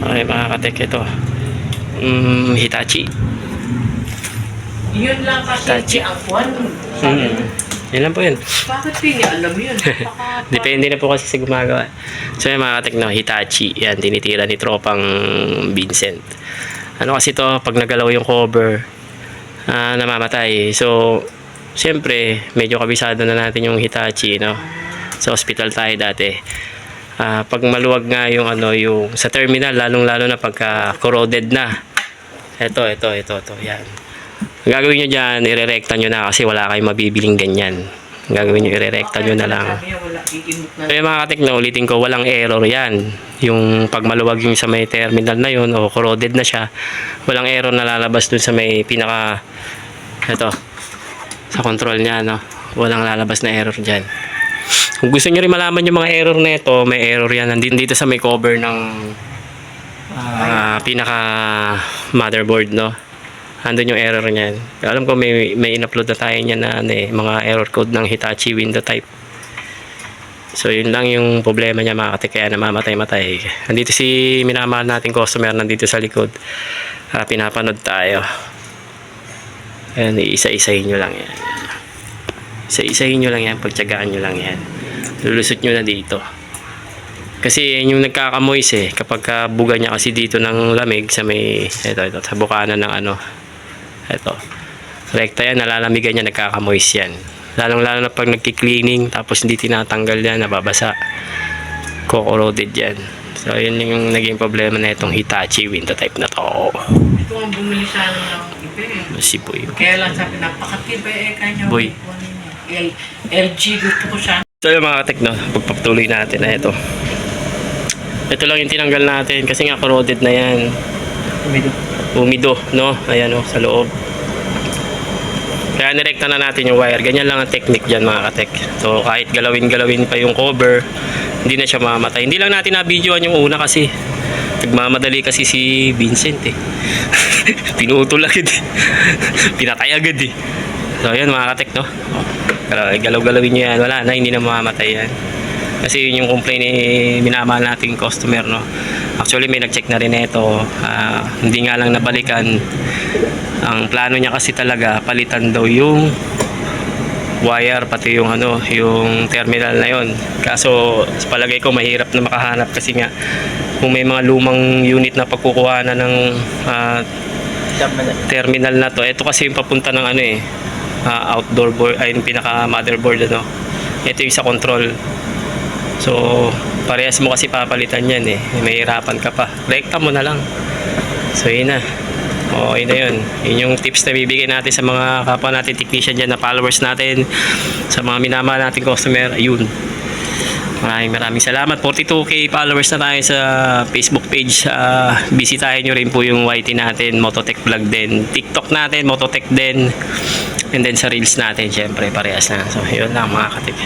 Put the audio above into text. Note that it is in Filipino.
Okay mga katek, ito. Mm, Hitachi. Yun lang kasi Touchy. ang kwan. Mm. Yan lang po yun. Bakit hindi alam yun? Depende na po kasi sa gumagawa. So yung mga katek, no, Hitachi. Yan, tinitira ni tropang Vincent. Ano kasi to pag nagalaw yung cover, ah, namamatay. So, siyempre, medyo kabisado na natin yung Hitachi, no? Sa hospital tayo dati. Ah, pag maluwag nga yung ano yung sa terminal lalong lalo na pagka corroded na. Ito, ito, ito, ito, yan. Gagawin nyo dyan, irerekta nyo na kasi wala kayong mabibiling ganyan. Gagawin nyo, irerekta nyo na lang. Yung mga katek na ulitin ko, walang error yan. Yung pag maluwag yung sa may terminal na yun o corroded na siya, walang error na lalabas dun sa may pinaka, ito, sa control niya, no? Walang lalabas na error dyan. Kung gusto nyo rin malaman yung mga error na ito, may error yan. Nandito dito sa may cover ng ah, pinaka motherboard, no? Andun yung error niyan. Alam ko may, may in-upload na tayo niyan na ano, eh, mga error code ng Hitachi window type. So yun lang yung problema niya mga kate, kaya namamatay-matay. Nandito si minamahal nating customer nandito sa likod. Ah, pinapanood tayo. Ayan, isa-isahin nyo lang yan. Isa-isahin nyo lang yan, pagtsagaan nyo lang yan. Lulusot nyo na dito. Kasi yan yung nagkakamoys eh. Kapag ka buga niya kasi dito ng lamig sa may, ito, ito, sa bukanan ng ano. Ito. Rekta yan, nalalamigan niya, nagkakamoys yan. Lalong lalo na pag nagki-cleaning tapos hindi tinatanggal yan, nababasa. Kokoroded yan. So, yun yung naging problema na itong Hitachi window type na to. Ito ang bumili sana ng iba eh. Si Boy. Kaya lang sabi, napakatibay eh, kanya. Boy. LG gusto ko sana. So yung mga katek no, pagpapatuloy natin na ito. Ito lang yung tinanggal natin kasi nga corroded na yan. Umido. Umido, no? Ayan oh, sa loob. Kaya nirekta na natin yung wire. Ganyan lang ang technique dyan mga katek. So kahit galawin-galawin pa yung cover, hindi na siya mamatay. Hindi lang natin na-videoan yung una kasi nagmamadali kasi si Vincent eh. Pinutol agad eh. Pinatay agad eh. So yun mga katek no. Galaw- Galaw-galawin nyo yan. Wala na, hindi na mamamatay yan. Kasi yun yung complaint ni minamahal nating customer no. Actually may nag-check na rin ito. Ah, hindi nga lang nabalikan. Ang plano niya kasi talaga palitan daw yung wire pati yung ano, yung terminal na yon. Kaso sa palagay ko mahirap na makahanap kasi nga kung may mga lumang unit na pagkukuhanan ng ah, terminal na to. Ito kasi yung papunta ng ano eh, ah, outdoor board, ay yung pinaka motherboard ano. Ito yung sa control. So, parehas mo kasi papalitan yan eh. May hirapan ka pa. Rekta mo na lang. So, yun na. Okay na yun. Yun yung tips na bibigay natin sa mga kapwa natin technician dyan na followers natin. Sa mga minamahal natin customer. Ayun. Maraming maraming salamat. 42k followers na tayo sa Facebook page. Uh, bisitahin nyo rin po yung YT natin, Mototech Vlog din. TikTok natin, Mototech din. And then sa Reels natin, syempre, parehas na. So, yun lang mga katip.